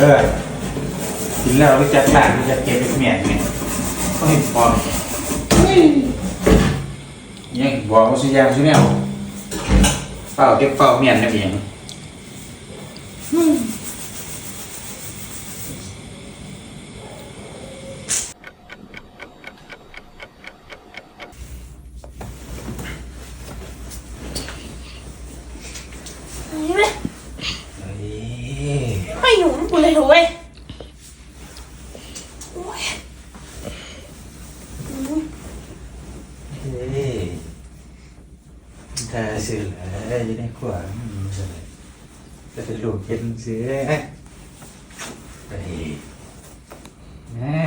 เออกินแล้วก็จักบ้านรู้จักเก็บเป็นเมียไงก็เห็นปอมยังบอกว่าสิยางสิแนวเป่าเก็บเป่าเมียนนั่นเอง ไม่หนุนกูเลยเว้ยถ้าซื้อแล้วจะได้ขวานจะเป็นลูกเป็นซื้อไปนะ